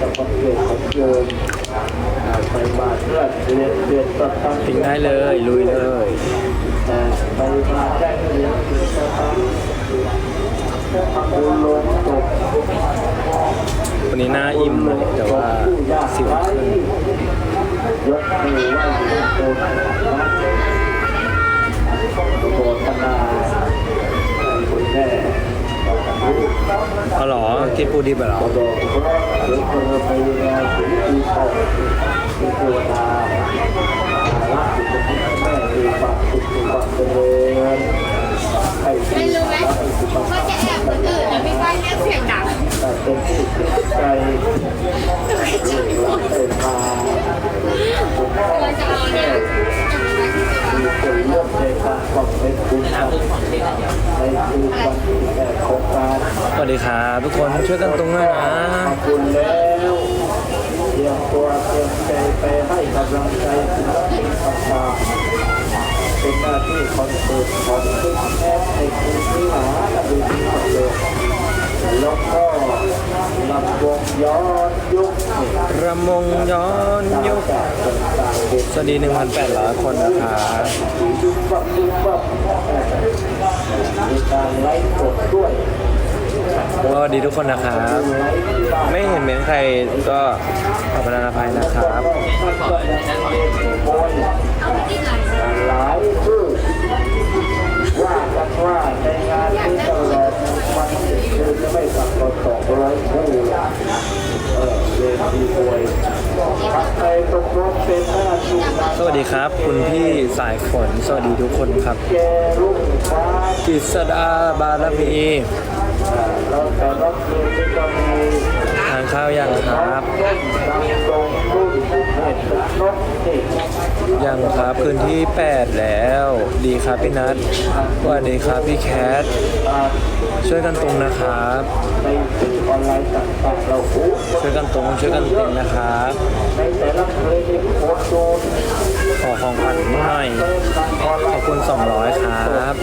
จะคนเกิดคนเกินไปมาเพื่อนเรียนเรียนตัดตั้งทิ้งได้เลย ลุยเลยไปมาแจ้งเรียนเรียนตัดตั้งคุลงตกวันนี้หน้าอิ่มเลยแต่ว่าสิวขึ้นยกมือไหว้หลวงปู่นะโบธนาคุณแม่ เอาเหรอกินปูดิบเหรอบอกว่าหลวงปู่ไปงานถึงปีตกที่เทวดารักอยู่ตรงนี้แม่คือปักสุขปักเจริญให้ไม่รู้ไหมให้สุขปักก็จะแอบคนอื่นแล้วพี่ก้อยเรียกเสียงดังแต่เป็นที่ติดใจรักเป็นมาคุณแม่เราจะเอาเนี่ยมีส่วนร่วมในการบำเพ็ญบุญในคือวันที่แก่โครงการ สวัสดีครับทุกคนช่วยกันตรงด้วยนะขอบคุณแล้วเตรียมตัวเตรียมใจไปให้กำลังใจศิลปินต่างๆเป็นหน้าที่คอนเสิร์ตของทุกแอปในคืนนี้หาและดูที่คอนเสิร์ตแล้วก็ลำวงย้อนยุคระมงย้อนยุคสวัสดี1,800คนนะครับยุคบับยุคบับมีการไลฟ์สดด้วย สวัสดีทุกคนนะครับ ไม่เห็นเหมือนใครก็ขอประทานอภัยนะครับหลายชื่อว่ากันว่าในงานที่ตลอดวันคือจะไม่ต่ำกว่าสองร้อยคู่เออเวทีมวยปักไปตรงรถเป็นหน้าที่การสวัสดีครับ คุณพี่สายฝนสวัสดีทุกคนครับแกรุ่งฟ้า กิษดาบารมี ทานข้าวยังครับต้นดำตรงรุ่นเห็ดนกนี่ยังครับพื้นที่ 8 แล้ว ดีครับพี่นัทสวัสดีครับพี่แคท ช่วยกันตรงนะครับช่วยกันตรงช่วยกันติงนะครับขอของขวัญหน่อยขอบคุณ 200 ครับ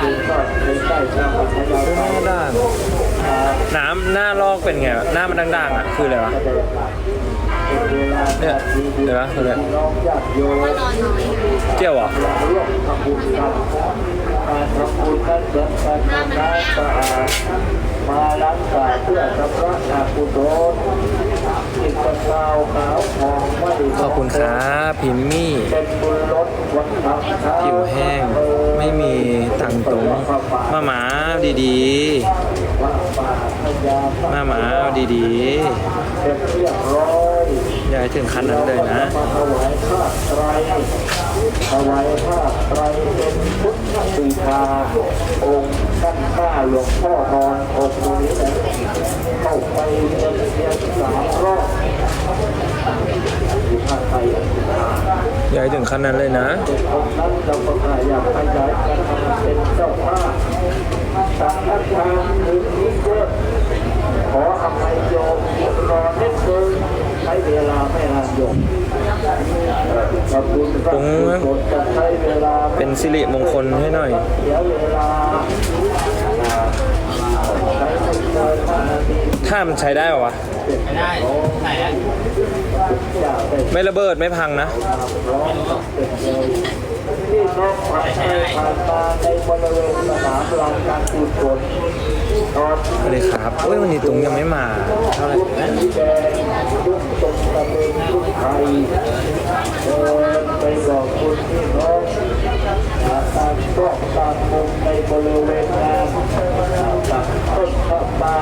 หน้าด่างน้ำหน้าลอกเป็นไงหน้ามันด่างๆอะคืออะไรวะเนี่ยเดี๋ยวนะตัวเนี่ยน้องญาติโยมนอนน้อยเจียวเหรอร่วมทำบุญกันการทำบุญนั้นเหมื อนการทำน้ำสะอาดมาล้างกายเพื่อชำระอากุศลจิตกาวขาวทองไม่ขอบคุณครับพิมมี่เป็นบุญลดวันทำช้าผิวแห้ง ไม่มีตังค์ตรงมาหมาดีพระบาทพยาๆมาหมาดีเป็นเรียบร้อยๆอย่าให้ถึงขั้นนั้นเลยนะมาถวายผ้าไตรถวายผ้าไตรเป็นพุทธบูชาองค์ ข้าหลวงพ่อนอนองค์นี้นะเข้าไปเรียนสามรอบอยู่ภาคไทยอันสุดท้ายอย่าให้ถึงขั้นนั้นเลยนะองค์นั้นเราก็พยายามขยายการทำเป็นเจ้าภาพสำนักงานคืนนี้เยอขออภัยโยมรอนิดนึงใช้เว ตุงเป็นสิริมงคลให้หน่อยถ้ามันใช้ได้ป่าวะไม่ได้ไหนอะไม่ระเบิดไม่พังนะเป็นเลยที่น้องผ่านไปผ่านมาในบริเวณสวัสดีครับเอ้ยวันนี้ตุงยังไม่มา เท่าไหร่ ยุคสีแดงยุคตรงตะเบ นยุคไทยเดินไปบอกคุณพี่น้องหาตามกล้องตามมุมในบริเวณงานตัดต้นข้าวปลา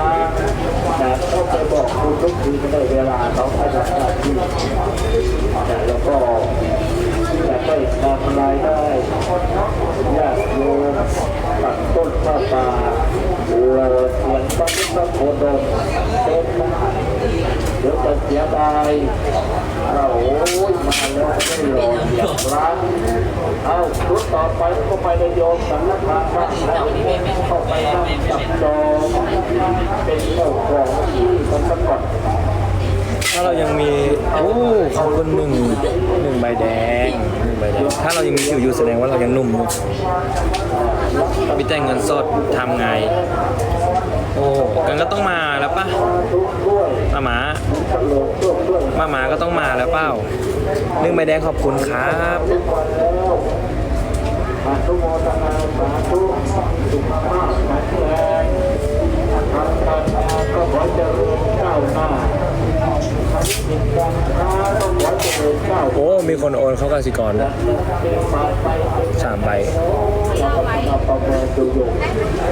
แต่ต้องไปบอกคุณทุกทีไม่ได้เวลาเขาให้ทำหน้าที่แล้วก็แต่ไม่ทำรายได้ญาติโยมตัดต้นข้าวปลาโอ้เสียงพระพุทธโคดมเต็มเดี๋ยวจะเสียดายเราโอ้ยมาแล้วไม่รอเหยียบร้านเอาชุดต่อไปก็ไปในโยมสำนักงานบ้านแล้วเข้าไปนั่งจับจองเป็นเจ้าของที่มันสะกด ถ้าเรายังมีโอ้ขอบคุณหนึ่งหนึ่งใบแดงหนึ่งใบแดง ถ้าเรายังมีผิวอยู่แสดงว่าเรายังหนุ่มอยู่มีแต่เงินสดทำไง โอ้กันก็ต้องมาแล้วปะมาหมามาหมาก็ต้องมาแล้วเปล่าหนึ่งใบแดงขอบคุณครับอนุโมทนาสาธุสุขภาพแข็งแรง เจริญก้าวหน้าทางกิจการค้าก็ขอเจริญก้าวโอ้ มีคนโอนเข้ากสิกรนฝ่าสามใบประเมินดูอยู่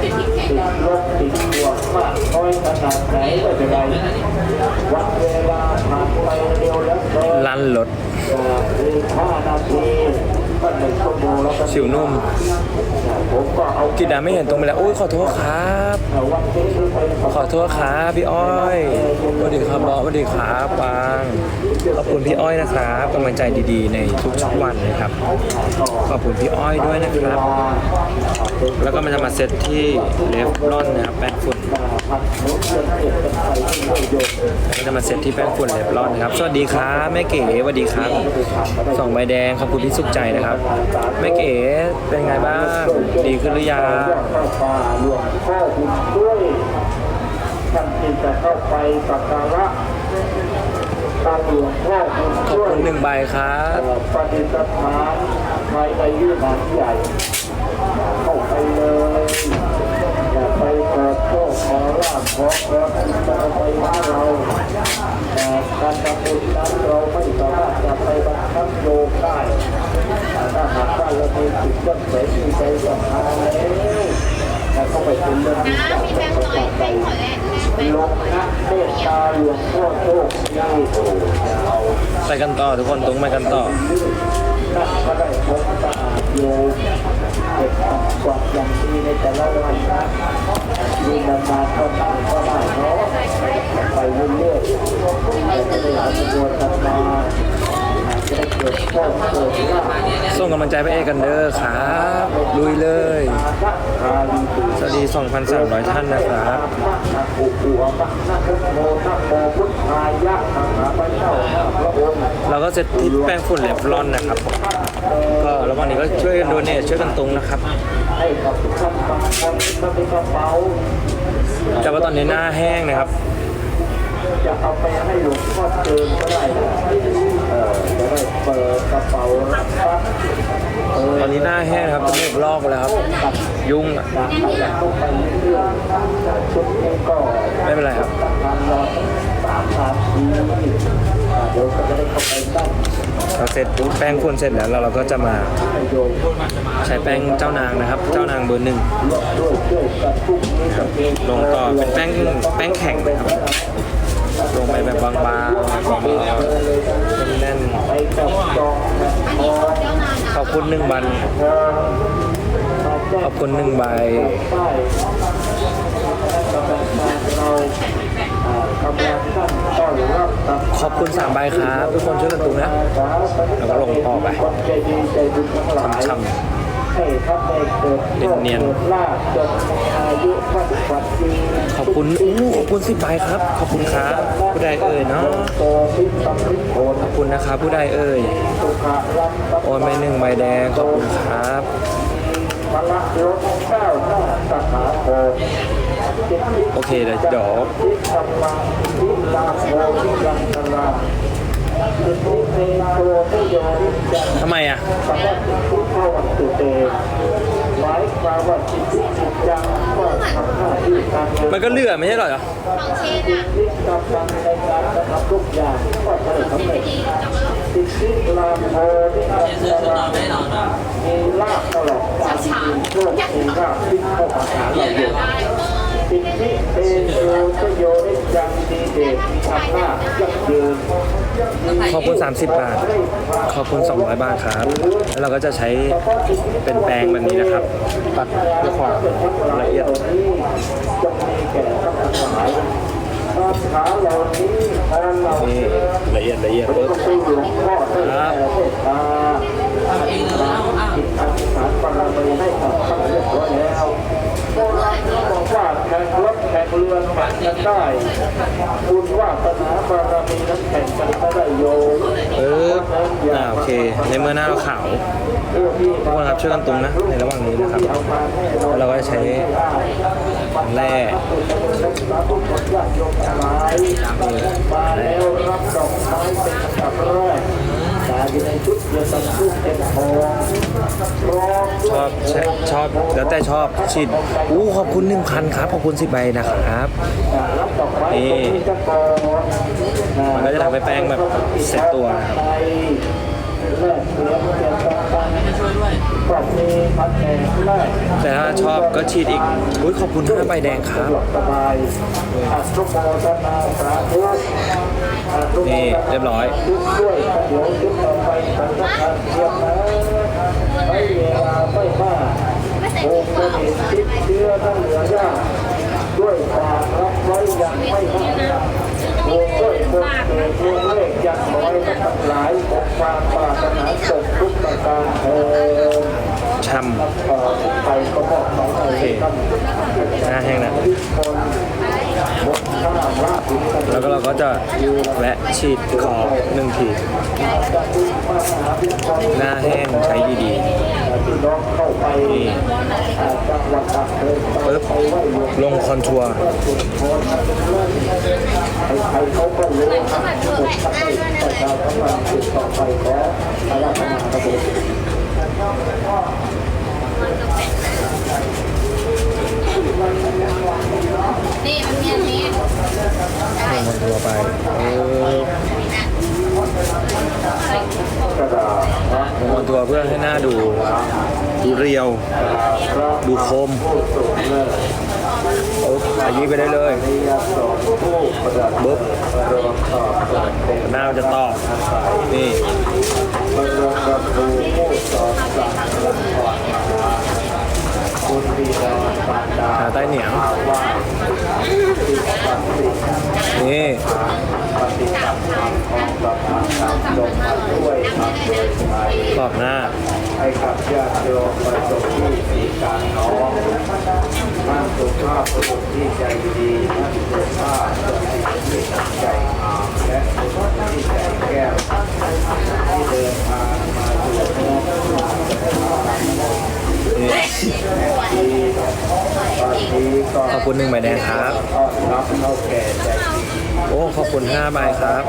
ติดลบติดบวกมากน้อยขนาดไหนไม่เป็นไรวันเวลาผ่านไปเร็วแล้วเกินลั่นรถอีกห้านาที ก็หนึ่งชั่วโมงแล้วก็สิวนุ่มผมก็เอากิดดาไม่เห็นตรงไปแล้วอุ้ยขอโทษครับวันนี้ไปขอโทษครับพี่อ้อยสวัสดีครับบอสสวัสดีครับปางขอบคุณพี่อ้อยนะครับกำลังใจดีๆ ในทุกๆวันนะครับ ขอบคุณพี่อ้อยด้วยนะครับ แล้วก็มันจะมาเซตที่เลฟรอนนะครับแป้งฝุ่น พันนี้จะมาเซตที่แป้งฝุ่นเลฟรอนนะครับ สวัสดีครับแม่เก๋สวัสดีครับสองใบแดงขอบคุณพี่สุขใจนะครับ แม่เก๋เป็นไงบ้าง ดีขึ้นหรือยังเข้าป่าหลวงพ่อหุ่นด้วยท่านที่จะเข้าไปสักการะตามหลวงพ่อหุ่นขอบด้วยหนึ่งใบครับปฏิสถานภายในวิหารใหญ่ โชคขอลาภขอพรจะเอาไปหาเราแต่การทำบุญนั้นเราไม่สามารถจะไปบังคับโยมได้ถ้าหากว่าเรามีจิตเลื่อมใสมีใจศรัทธาแล้วแต่ก็ไปเป็นเรื่องที่จะต้อยแบงค์ขอแลงค์ลงนะเมตตาหลวงพ่อโชคดีโอ้ไปกันต่อทุกคนตรงไปกันต่อ นั่นก็ได้พบสะอาดโยมเก็บทำความอย่างดีในแต่ละวันนะมีนานๆก็นั่งก็ได้เนาะไปเรื่อยๆแต่ก็ได้อนุโมทนาจะได้เกิดโชคเกิดลา ส่งกำลังใจไปเอกันเดอร์ครับลุยเลย สวัสดี 2,300 ท่านนะครับนะโอ้โหนะนะโมนะโมพุทธายะนะหาพระเจ้าข้าพระองค์เราก็เซตที่แป้งฝุ่นเลฟรอนนะครับก็ระหว่างนี้ก็ช่วยกันโดเนทช่วยกันตรงนะครับแต่ว่าตอนนี้หน้าแห้งนะครับจะเอาไปให้หลวงพ่อเจิมก็ได้ จะได้เปิดกระเป๋ารับตอนนี้หน้าแห้งครับจมูกลอกแล้วครับ ยุ่งอะจากไปแล้วก็ไปเรื่อยๆชุดนี้ก็ไม่เป็นไรครับปราณร้อยสามพันทีอ่าเดี๋ยวก็จปตั้งเราเสร็จแป้งฝุ่นเสร็จแล้วเราก็จะมาใช้แป้งเจ้านางนะครับ เจ้านางเบอร์หนึ่งร่วมด้วยช่วยกันทุกนี้กับเองลงต่อเป็นแป้งแป้งแข็งนะครับ ลงไปแบบบางๆแน่นๆขอบคุณหนึ่งบัน ขอบคุณหนึ่งใบขอบคุณสามใบครับ ทุกคนช่วยกันตุงนะ แล้วก็ลงต่อไปช่ำๆ เกิดโชคเนียนๆเกิดลาภจนมีอายุมั่นขวัญยืนขอบคุณอู้ขอบคุณสิบใบครับ ขอบคุณครับผู้ใดเอ่ยเนาะโตพิษสัมพิษโผลขอบคุณนะครับผู้ใดเอ่ยสุขะรังสัพโอนไปหนึ่งใบแดงขอบคุณครับพละล้นก้าวหน้าสถาโพจิตวิโอเคเดี๋ยวเดี๋ยว ทิธรรมังทิลาโพทิรังตราจิตวิเตโตนิโยนิจันทำไมอะสัพพะทุกขวันตุเตหมายความว่าจิตวิจิตจังก็ทำหน้าที่การงานมันก็เลือไม่ใช่เหรอของเชนอะจิตกำลังในการกระทำทุกอย่างก็จะได้สำเร็จจิตวิลาโพทิรังตรามีลาภตลอดกาลมีโชคมีลาภที่เข้ามาหาเราอยู่ สิทธิเตโชชโยนิจังดีเดชมีอำนาจยั่งยืนขอบคุณ 30 บาท ขอบคุณ 200 บาทครับ แล้วเราก็จะใช้เป็นแปรงแบบนี้นะครับปัดด้วยความละเอียดนี่ละเอียดละเอียดเป็นปึ๊บพระคุณหลวงพ่อได้แผ่เมตตาอธิ ษฐารมีให้กับท่านเรียบร้อยแล้วบอกว่าแข่งรถแข่งเรือนแข่งกันได้บุญว่าสนาบารมีนั้นแข่งกันไม่ได้โยมเอออ่าโอเค ในเมื่อหน้าเราขาวทุกคนครับช่วยกันตุงนะ ในระหว่างนี้นะครับแล้วเราก็จะใช้แร่แล้วรั ชอบชอบชอบแล้วแต่ชอบฉีดอู้ขอบคุณหนึ่งพันครับ ขอบคุณสิบใบนะครับนี่มันก็จะทำให้แป้งแบบเสร็จตัวนะครับ แต่ถ้าชอบก็ฉีดอีกอุ้ยขอบคุณห้าใบแดงครับนี่เรียบร้อยด้วยความรับไว้ยังไม่มากโอ้ด้วยคนเกิดดวงเลขยังน้อยและทั้งหลายของความปรารถนาสมทุกประการเออ ชำโอเคหน้าแห้งนะ แล้วก็เราก็จะแวะฉีดคอหนึ่งที หน้าแห้งใช้ดีๆนี่ปึ๊ลงคอนทัวร์ ใครเขาก็รู้ครับผมทำให้ประชาช นี่มันมีอันนี้ลงคอนทัวไปเออกระดาษพระลงคอนทัวเพื่อให้หน้าดู ดูเรียว ดูคมผู้สูงเลิศปึ๊บอันนี้ไปได้เลยนิยสงผู้ประดับปึ๊บหน้าจะตอบ นี่ บรมกับครูผู้สอนสั่งละครมาคุณบิดาปารดาขาใต้เหนียงว่าที่ปฏินี่ขอบหน้าให้กับญาติโยมประสบที่สีการน้องท่านสุภาพบุรุษที่ใจดีท่านสุภาพสตรีที่ตั้งใจงามและบุรุษที่ใจแก้วที่เดินทางมาสู่โลกสาม นี่ แม่ดีตอนนี้ก็ ขอบ คุณหนึ่งใบแดงครับ โอ้ขอบคุณห้าใบครับ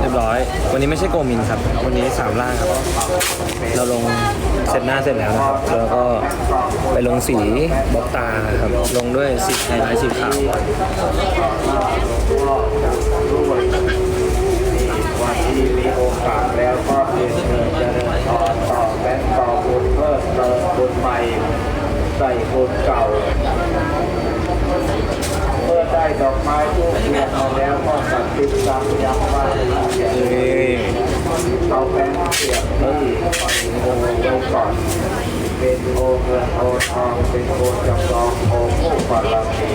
เรียบร้อย วันนี้ไม่ใช่โกมินครับ วันนี้สามล่างครับ เราลงเสร็จหน้าเสร็จแล้วนะครับ แล้วก็ไปลงสีบล็อกตาครับ ลงด้วยสีไฮไลท์สีขาว ที่มีโอกาสแล้วก็เรียนเชิญเจริญพรต่อแบงต่อบุญเพิ่มเติมบุญใหม่ใส่บุญเก่า เมื่อได้ดอกไม้ทูบเทียนมาแล้วก็สักติดซ้ำย้ำว่าอย่าลืนี่มเอาแบงค์เสียบ ที่โอไว้ก่อนเป็นโอเงินโอทองเป็นโอจำลองโอผู้บารมี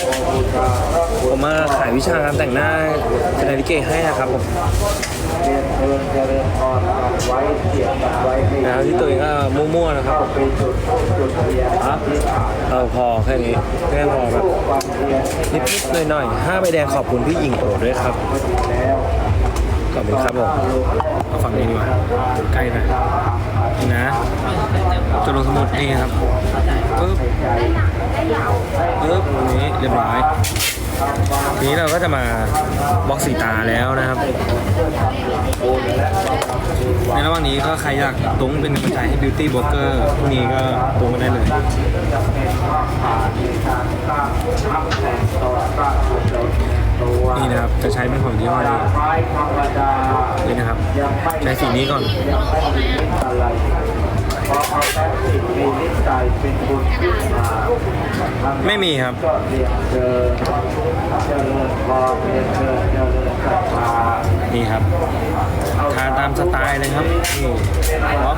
โอบูชาพระคุผมมาขายวิชาการแต่งหน้าคณะลิเกให้นะครับผมเรียนเชิญเจริญพรกันไว้เสียบกันไว้ให้นะที่ตัวเองก็มั่วๆนะครับเข้าไปจุดทูบจุดเทียนครับที่ฐานเราพอแค่นี้แค่พอแบบทูบวันเทียนให้นิดๆหน่อยๆห้าใบแดงขอบคุณพี่หญิงโอด้วยครับ แล้ว ขอบคุณครับผมเอาฝั่งนี้ดีกว่าใกล้หน่อยนี่นะจดลงสมุดนี่ครับปึ๊บปึ๊บตรงนี้เรียบร้อยทีนี้เราก็จะมาบล็อกสีตาแล้วนะครับ ในระหว่างนี้ก็ใครอยากตุ้งเป็นกำลังใจให้ Beauty b l o g g e r พรุ่งนี้ก็ตุ้งมาได้เลย นี่นะครับจะใช้เป็นของยี่ห้อนี้นี่นะครับ ใช้สีนี้ก่อนไม่มีครับนี่ครับ ทาตามสไตล์เลยครับนี่ล็อก